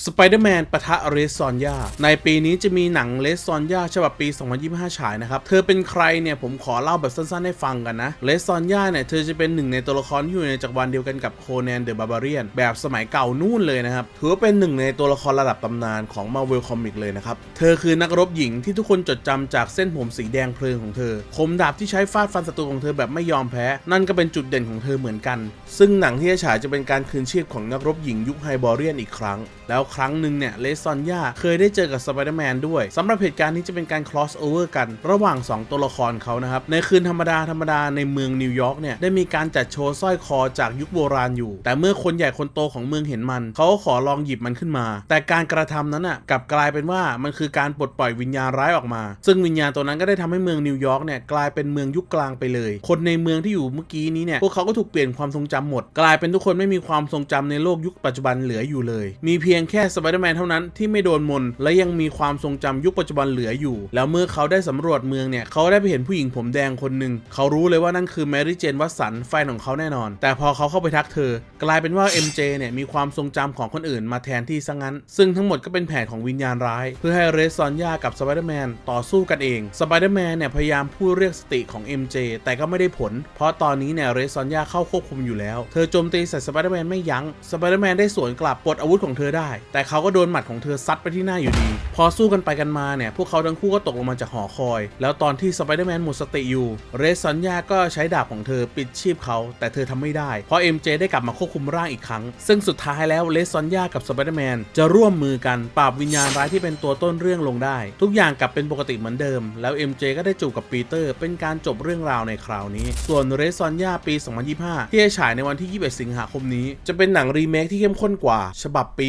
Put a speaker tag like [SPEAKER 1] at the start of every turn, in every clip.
[SPEAKER 1] สไปเดอร์แมนปะทะเรซอนยาในปีนี้จะมีหนังเรซอนยาฉบับปี 2025 ฉายนะครับ เธอเป็นใครเนี่ยผมขอเล่าแบบสั้นๆ ให้ฟังกันนะเรซอนยาเนี่ย เธอจะเป็นหนึ่งในตัวละครที่อยู่ในจักรวาลเดียวกันกับโคแนนเดอะบาบาเรียนแบบสมัยเก่านู่นเลยนะครับ ถือว่าเป็นหนึ่งในตัวละครระดับตำนานของ Marvel Comics เลยนะครับ เธอคือนักรบหญิงที่ทุกคนจดจำจากเส้นผมสีแดงเพลิงของเธอ คมดาบที่ใช้ฟาดฟันศัตรูของเธอแบบไม่ยอมแพ้ นั่นก็เป็นจุดเด่นของเธอเหมือนกัน ซึ่งหนังที่จะฉายจะเป็นการคืนชีพของนักรบหญิงยุคไฮบอเรียนอีกครั้ง แล้วครั้งหนึ่งเนี่ยเลซอนยาเคยได้เจอกับสไปเดอร์แมนด้วยสำหรับเหตุการณ์นี้จะเป็นการ cross over กัน ระหว่าง 2 ตัวละครเขานะครับ ในคืนธรรมดาธรรมดาในเมืองนิวยอร์กเนี่ยได้มีการจัดโชว์สร้อยคอจากยุคโบราณอยู่ แต่เมื่อคนใหญ่คนโตของเมืองเห็นมัน เขาก็ขอลองหยิบมันขึ้นมา แต่การกระทำนั้นอะกลับกลายเป็นว่ามันคือการปลดปล่อยวิญญาณร้ายออกมา ซึ่งวิญญาณตัวนั้นก็ได้ทำให้เมืองนิวยอร์กเนี่ยกลายเป็นเมืองยุคกลางไปเลย คนในเมืองที่อยู่เมื่อกี้นี้เนี่ยพวกเขาก็ถูกเปลี่ยนความทรงจำหมด กลายเป็นทุกคนไม่มีความทรงจำในโลกยุคปัจจุบันเหลืออยู่เลย มีเพียงแค่สไปเดอร์แมนเท่านั้นที่ไม่โดนมนต์และยังมีความทรงจำยุคปัจจุบันเหลืออยู่ แล้วเมื่อเขาได้สำรวจเมืองเนี่ยเขาได้ไปเห็นผู้หญิงผมแดงคนหนึ่งเขารู้เลยว่านั่นคือแมรี่เจนวัตสันแฟนของเขาแน่นอน แต่พอเขาเข้าไปทักเธอ กลายเป็นว่า MJ เนี่ยมีความทรงจำของคนอื่นมาแทนที่ซะงั้น ซึ่งทั้งหมดก็เป็นแผนของวิญญาณร้าย เพื่อให้เรซอนยากับสไปเดอร์แมนต่อสู้กันเองสไปเดอร์แมนเนี่ยพยายามพูดเรียกสติของ MJ แต่ก็ไม่ได้ผล เพราะตอนนี้เนี่ยเรซอนยาเข้าควบคุมอยู่แล้ว เธอโจมตีใส่สไปเดอร์แมนไม่ยั้งสไปเดอร์แมนได้สวนกลับปลดอาวุธของเธอได้แต่เขาก็โดนหมัดของเธอซัดไปที่หน้าอยู่ดี พอสู้กันไปกันมาเนี่ย พวกเขาทั้งคู่ก็ตกลงมาจากหอคอย แล้วตอนที่สไปเดอร์แมนหมดสติอยู่ เรซอนยาก็ใช้ดาบของเธอปิดชีพเขา แต่เธอทำไม่ได้ เพราะ MJ ได้กลับมาควบคุมร่างอีกครั้ง ซึ่งสุดท้ายแล้วเรซอนยากับสไปเดอร์แมนจะร่วมมือกันปราบวิญญาณร้ายที่เป็นตัวต้นเรื่องลงได้ ทุกอย่างกลับเป็นปกติเหมือนเดิม แล้ว MJ ก็ได้จูบกับปีเตอร์ เป็นการจบเรื่องราวในคราวนี้ ส่วนเรซอนยาปี 2025 ที่จะฉายในวันที่ 21 สิงหาคมนี้ จะเป็นหนังรีเมคที่เข้มข้นกว่า ฉบับปี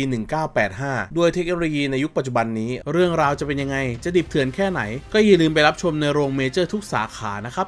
[SPEAKER 1] 1985 ด้วยเทคโนโลยีในยุคปัจจุบันนี้ เรื่องราวจะเป็นยังไง จะดิบเถื่อนแค่ไหน ก็อย่าลืมไปรับชมในโรงเมเจอร์ทุกสาขานะครับ